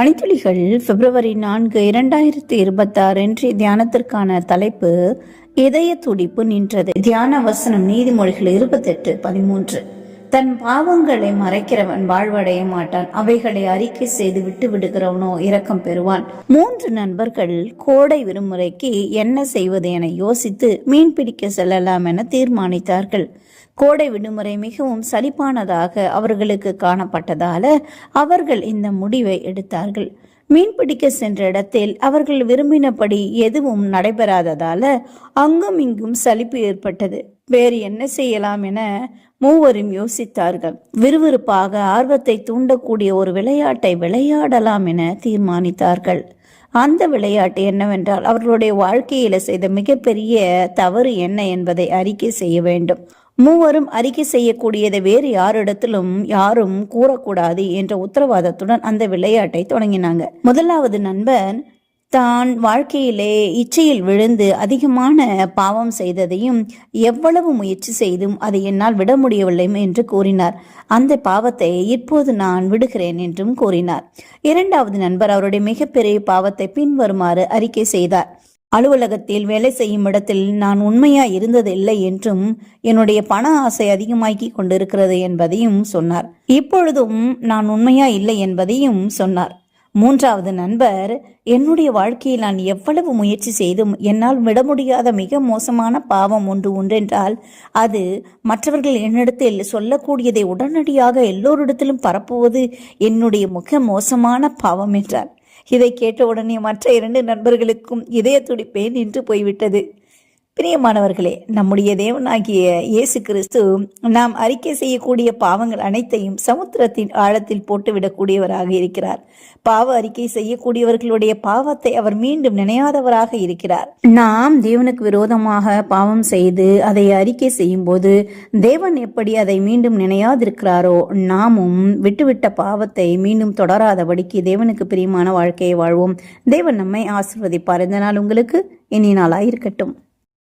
பணித்துளிகள் பிப்ரவரி நான்கு இரண்டாயிரத்தி இருபத்தாறு இன்றைய தியானத்திற்கான தலைப்பு இதய துடிப்பு நின்றது. தியான வசனம் நீதிமொழிகள் இருபத்தெட்டு பதிமூன்று. தன் பாவங்களை மறைக்கிறவன் வாழ்வடைய மாட்டான். அவைகளை அறிக்கை செய்து விட்டு விடுகிறவனோ இரக்கம் பெறுவான். மூன்று நண்பர்கள் கோடை விடுமுறைக்கு என்ன செய்வது என யோசித்து மீன் பிடிக்க செல்லலாம் என தீர்மானித்தார்கள். கோடை விடுமுறை மிகவும் சலிப்பானதாக அவர்களுக்கு காணப்பட்டதால அவர்கள் இந்த முடிவை எடுத்தார்கள். மீன்பிடிக்க சென்ற இடத்தில் அவர்கள் விரும்பினபடி எதுவும் நடைபெறாததால அங்கும் இங்கும் சலிப்பு ஏற்பட்டது. வேறு என்ன செய்யலாம் என மூவரும் யோசித்தார்கள். விறுவிறுப்பாக ஆர்வத்தை தூண்டக்கூடிய ஒரு விளையாட்டை விளையாடலாம் என தீர்மானித்தார்கள். அந்த விளையாட்டு என்னவென்றால் அவர்களுடைய வாழ்க்கையில செய்த மிகப்பெரிய தவறு என்ன என்பதை அறிக்கை செய்ய வேண்டும். மூவரும் அறிக்கை செய்யக்கூடியதை வேறு யாரிடத்திலும் யாரும் கூறக்கூடாது என்ற உத்தரவாதத்துடன் அந்த விளையாட்டை தொடங்கினாங்க. முதலாவது நண்பன் தான் வாழ்க்கையிலே இச்சையில் விழுந்து அதிகமான பாவம் செய்ததையும் எவ்வளவு முயற்சி செய்தும் அதை என்னால் விட முடியவில்லை என்று கூறினார். அந்த பாவத்தை இப்போது நான் விடுகிறேன் என்றும் கூறினார். இரண்டாவது நண்பர் அவருடைய மிகப்பெரிய பாவத்தை பின்வருமாறு அறிக்கை செய்தார். அலுவலகத்தில் வேலை செய்யும் இடத்தில் நான் உண்மையா இருந்ததில்லை என்றும் என்னுடைய பண ஆசை அதிகமாக்கி கொண்டிருக்கிறது என்பதையும் சொன்னார். இப்பொழுதும் நான் உண்மையா இல்லை என்பதையும் சொன்னார். மூன்றாவது நண்பர் என்னுடைய வாழ்க்கையில் நான் எவ்வளவு முயற்சி செய்தும் என்னால் விட முடியாத மிக மோசமான பாவம் ஒன்று உண்டென்றால் அது மற்றவர்கள் என்னிடத்தில் சொல்லக்கூடியதை உடனடியாக எல்லோரிடத்திலும் பரப்புவது என்னுடைய மிக மோசமான பாவம் என்றார். இதை கேட்ட உடனே மற்ற இரண்டு நண்பர்களுக்கும் இதய துடிப்பே நின்று போய்விட்டது. பிரியமானவர்களே நம்முடைய தேவனாகிய இயேசு கிறிஸ்து நாம் அறிக்கை செய்யக்கூடிய பாவங்கள் அனைத்தையும் சமுத்திரத்தின் ஆழத்தில் போட்டுவிடக்கூடியவராக இருக்கிறார். பாவ அறிக்கை செய்யக்கூடியவர்களுடைய பாவத்தை அவர் மீண்டும் நினையாதவராக இருக்கிறார். நாம் தேவனுக்கு விரோதமாக பாவம் செய்து அதை அறிக்கை செய்யும் போது தேவன் எப்படி அதை மீண்டும் நினையாதிருக்கிறாரோ நாமும் விட்டுவிட்ட பாவத்தை மீண்டும் தொடராதபடிக்கு தேவனுக்கு பிரியமான வாழ்க்கையை வாழ்வோம். தேவன் நம்மை ஆசிர்வதிப்பார். இந்த நாள் உங்களுக்கு இனி நாளாயிருக்கட்டும்.